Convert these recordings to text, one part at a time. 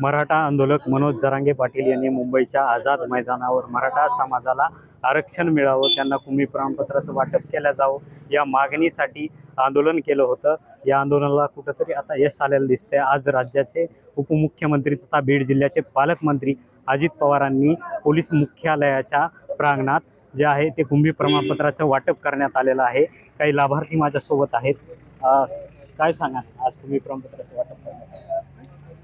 मराठा आंदोलक मनोज जरांगे पाटील यांनी मुंबईच्या आझाद मैदानावर मराठा समाजाला आरक्षण मिळावं त्यांना कुमी प्रमाणपत्राचं वाटप केलं जावं या मागणीसाठी आंदोलन केलं होतं. या आंदोलनाला कुठंतरी आता यश आलेलं दिसतंय. आज राज्याचे उपमुख्यमंत्री तथा बीड जिल्ह्याचे पालकमंत्री अजित पवारांनी पोलीस मुख्यालयाच्या प्रांगणात जे आहे ते कुंभी प्रमाणपत्राचं वाटप करण्यात आलेलं आहे. काही लाभार्थी माझ्यासोबत आहेत. काय सांगा आज कुंभी प्रमाणपत्राचं वाटप करण्यात आलं.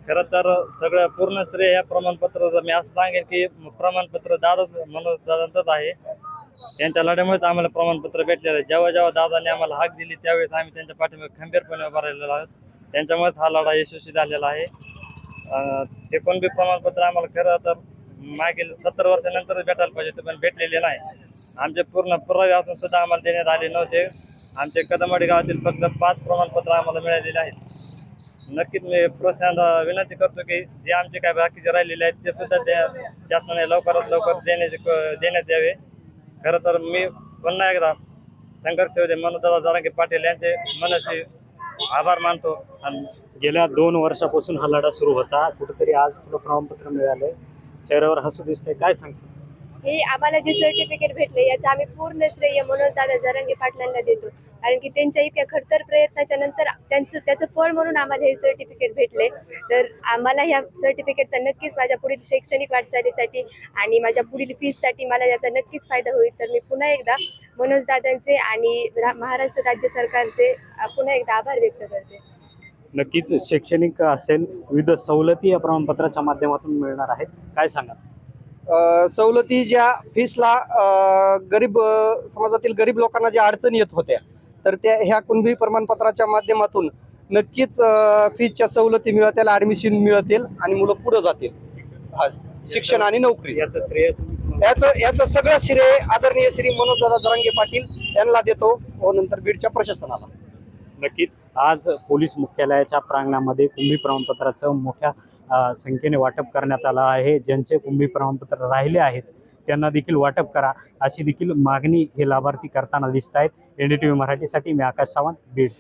खरं तर सगळं पूर्ण श्रेय या प्रमाणपत्राचं मी असं सांगेन की प्रमाणपत्र दादा मनोज दादांचंच आहे. त्यांच्या लढ्यामुळेच आम्हाला प्रमाणपत्र भेटलेलं आहे. जेव्हा जेव्हा दादाने आम्हाला हाक दिली त्यावेळेस आम्ही त्यांच्या पाठीमागे खंबीरपणे उभा राहिलेलो आहोत. त्यांच्यामुळेच हा लढा यशस्वी झालेला आहे. ते पण बी प्रमाणपत्र आम्हाला खरं तर मागील सत्तर वर्षानंतरच भेटायला पाहिजे ते पण भेटलेले नाही. आमचे पूर्ण पुरावे असून सुद्धा आम्हाला देण्यात आले नव्हते. आमचे कदमवाडी गावातील फक्त पाच प्रमाणपत्र आम्हाला मिळालेले आहेत. नक्कीच मी प्रोत्साहन विनंती करतो की जे आमचे काय बाकीचे राहिलेले आहेत ते सुद्धा त्या शासनाने लवकरात लवकर देण्याचे क- देण्यात यावे. खरं तर मी पुन्हा एकदा संघर्ष होते मनोदादा जारंगे पाटील यांचे मनाचे आभार मानतो आणि गेल्या दोन वर्षापासून हा लढा सुरू होता. कुठेतरी आज तुला प्रमाणपत्र मिळालंय. चेहऱ्यावर हसू दिसतंय. काय सांगतो हे आम्हाला जे सर्टिफिकेट भेटले याचं आम्ही पूर्ण श्रेय म्हणून दादा जरांगे पाटलांना देतो. कारण की त्यांच्या इतक्या खडतर प्रयत्नाच्या नंतर त्यांचं त्याचं फळ म्हणून आम्हाला हे सर्टिफिकेट भेटले. तर आम्हाला ह्या सर्टिफिकेटचा नक्कीच माझ्या पुढील शैक्षणिक वाटचालीसाठी आणि माझ्या पुढील फीजसाठी मला याचा नक्कीच फायदा होईल. तर मी पुन्हा एकदा मनोज दादांचे आणि महाराष्ट्र राज्य सरकारचे पुन्हा एकदा आभार व्यक्त करते. नक्कीच शैक्षणिक असेल विविध सवलती या प्रमाणपत्राच्या माध्यमातून मिळणार आहेत. काय सांगा सवलती ज्या फीसला गरीब समाजातील गरीब लोकांना ज्या अडचणी येत होत्या तर त्या ह्या कुणबी प्रमाणपत्राच्या माध्यमातून नक्कीच अ, फीसच्या सवलती मिळतील ऍडमिशन मिळतील आणि मुलं पुढे जातील. शिक्षण आणि नोकरी. याचं श्रेय याचं याचं सगळं श्रेय आदरणीय श्री मनोजदादा जरांगे पाटील यांना देतो. व नंतर बीडच्या प्रशासनाला. नक्कीच. आज पोलीस मुख्यालयाच्या प्रांगणामध्ये कुंभी प्रमाणपत्राचं मोठ्या संख्येने वाटप करण्यात आलं आहे. ज्यांचे कुंभी प्रमाणपत्र राहिले आहेत त्यांना देखील वाटप करा अशी देखील मागणी हे लाभार्थी करताना दिसत आहेत एन डी टी व्ही मराठीसाठी मी आकाश सावंत बीड.